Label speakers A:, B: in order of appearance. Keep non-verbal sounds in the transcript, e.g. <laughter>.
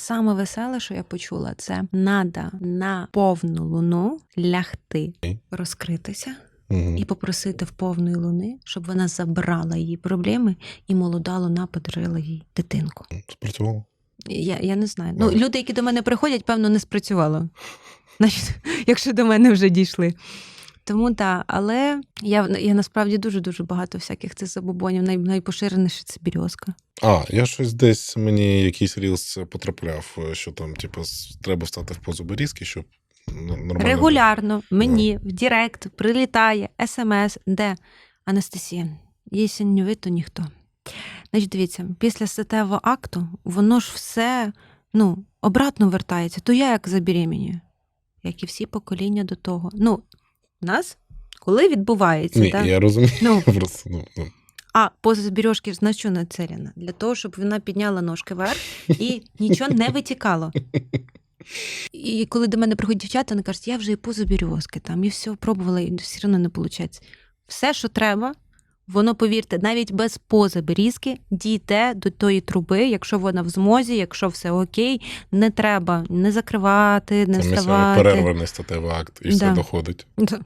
A: саме веселе, що я почула, це надо на повну луну лягти, розкритися
B: Мгм.
A: і попросити в повної луни, щоб вона забрала її проблеми, і молода луна подарила їй дитинку.
B: Спрацювало.
A: Я, я не знаю. Ну, люди, які до мене приходять, певно, не спрацювало. Значить, <laughs> якщо до мене вже дійшли. Тому так, але я, я насправді дуже дуже багато всяких цих забобонів. Най, найпоширеніше це бірьозка.
B: А, я щось десь мені якийсь рілс потрапляв, що там, типу, треба стати в позу берізки, щоб нормально.
A: Регулярно мені в Директ прилітає смс, де Анастасія, якщо не ви, то ніхто. Значить, дивіться, після статевого акту воно ж все ну, обратно вертається. То я як забеременію, як і всі покоління до того. Ну, нас, коли відбувається,
B: Ні,
A: так?
B: я розумію.
A: ну, <laughs>
B: Просто, ну, ну.
A: а поза збірьошки на що нацелена? Для того, щоб вона підняла ножки вверх і <laughs> нічого не витікало. І коли до мене приходять дівчата, вони кажуть, я вже і поза бірьозки там, і все пробувала, і все одно не виходить. Все, що треба, воно, повірте, навіть без поза берізки дійде до тої труби, якщо вона в змозі, якщо все окей, не треба не закривати, не
B: Це
A: вставати.
B: перерваний статевий акт, і все
A: Да.
B: доходить.
A: Да.